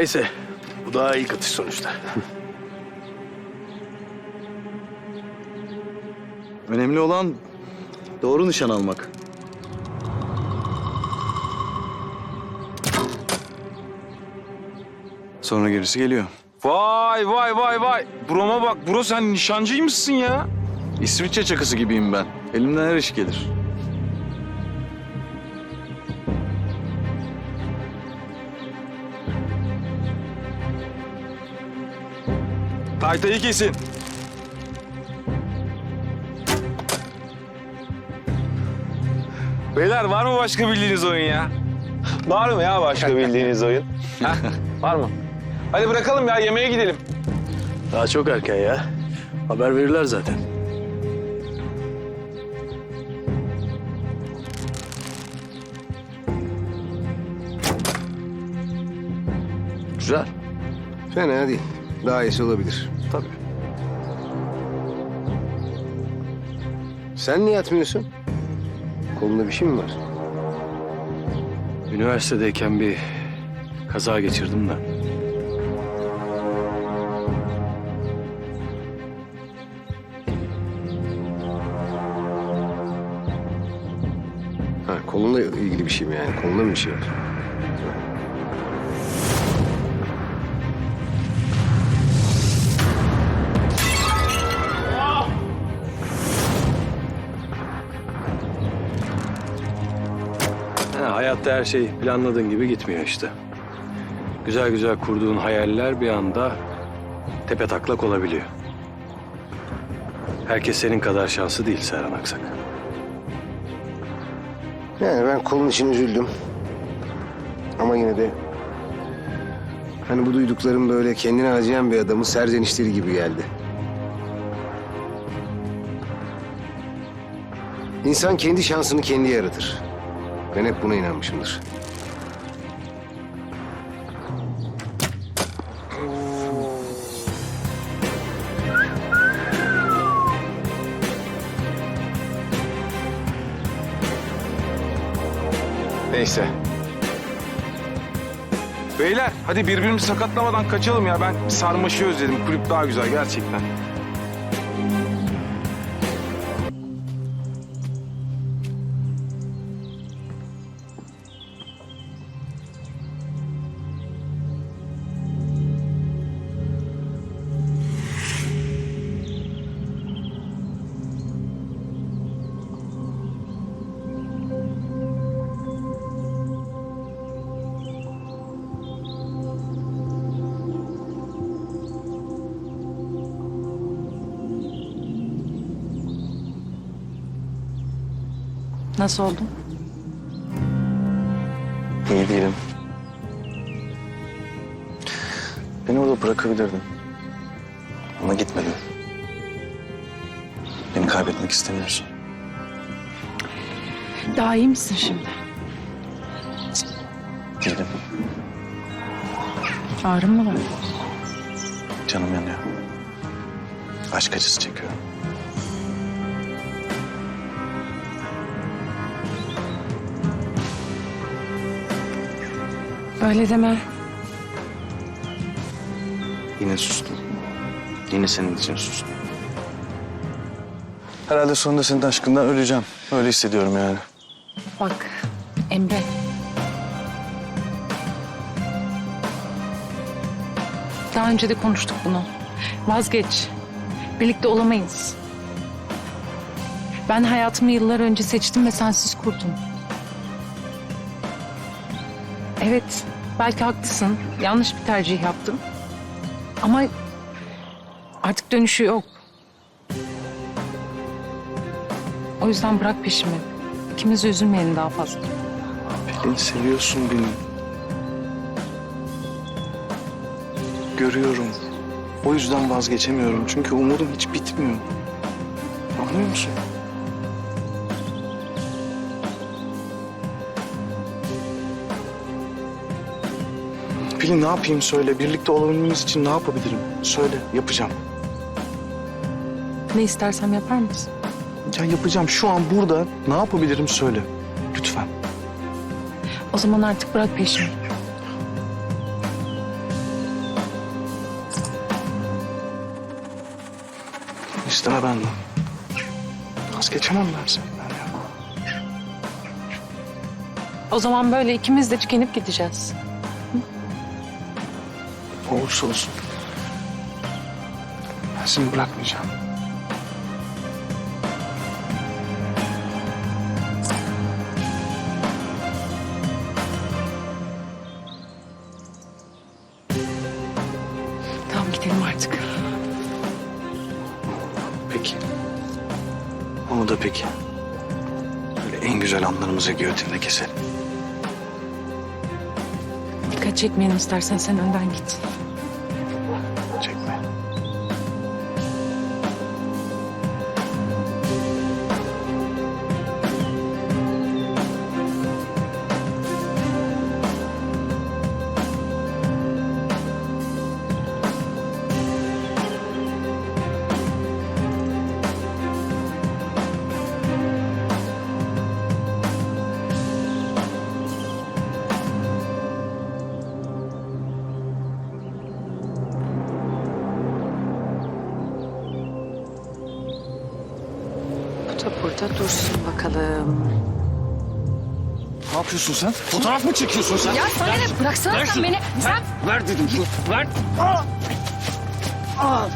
Neyse. Bu daha ilk atış sonuçta. Önemli olan doğru nişan almak. Sonra gerisi geliyor. Vay vay vay vay. Broma bak. Bro sen nişancıymışsın ya. İsviçre çakısı gibiyim ben. Elimden her iş gelir. Taytayı kesin. Beyler var mı başka bildiğiniz oyun ya? Var mı ya başka bildiğiniz oyun? Ha? Var mı? Hadi bırakalım ya yemeğe gidelim. Daha çok erken ya. Haber verirler zaten. Güzel. Fena değil. Daha iyisi olabilir. Tabii. Sen niye atmıyorsun? Kolunda bir şey mi var? Üniversitedeyken bir kaza geçirdim de. Ha, kolunla ilgili bir şey mi yani? Kolunda mı bir şey var? Hayatta her şey planladığın gibi gitmiyor işte. Güzel güzel kurduğun hayaller bir anda tepe taklak olabiliyor. Herkes senin kadar şanslı değil Serhan Aksak. Yani ben kolun için üzüldüm. Ama yine de... Hani bu duyduklarım böyle kendine acıyan bir adamın serzenişleri gibi geldi. İnsan kendi şansını kendi yaratır. Ben hep buna inanmışımdır. Neyse. Beyler hadi birbirimizi sakatlamadan kaçalım ya. Ben sarmaşı özledim. Kulüp daha güzel gerçekten. Nasıl oldun? İyi değilim. Beni orada bırakabilirdin. Ama gitmedin. Beni kaybetmek istemiyorsun. Daha iyi misin şimdi? Değilim. Ağrın mı var? Canım yanıyor. Aşk acısı çekiyorum. Öyle deme. Yine sustum. Yine senin için sustum. Herhalde sonunda senin aşkından öleceğim. Öyle hissediyorum yani. Bak Emre. Daha önce de konuştuk bunu. Vazgeç. Birlikte olamayız. Ben hayatımı yıllar önce seçtim ve sensiz kurdum. Evet, belki haklısın. Yanlış bir tercih yaptım. Ama artık dönüşü yok. O yüzden bırak peşimi. İkimiz üzülmeyelim daha fazla. Pelin seviyorsun beni. Görüyorum. O yüzden vazgeçemiyorum. Çünkü umudum hiç bitmiyor. Anlıyor musun? Pelin ne yapayım söyle. Birlikte olabilmemiz için ne yapabilirim? Söyle yapacağım. Ne istersem yapar mısın? Ya yapacağım. Şu an burada ne yapabilirim söyle. Lütfen. O zaman artık bırak peşimi. İsteme benden. Vazgeçemem ben senden ya. O zaman böyle ikimiz de tükenip gideceğiz. Olursa olsun. Ben seni bırakmayacağım. Tamam gidelim artık. Peki. Onu da peki. Böyle en güzel anlarımızı giyotinde keselim. Dikkat çekmeyelim istersen sen önden git. da burada dursun bakalım. Ne yapıyorsun sen? Fotoğraf mı çekiyorsun sen? Ya sana ne? Bıraksana ver sen beni. Ver, sen... ver dedim. Ver. Aa. Aa.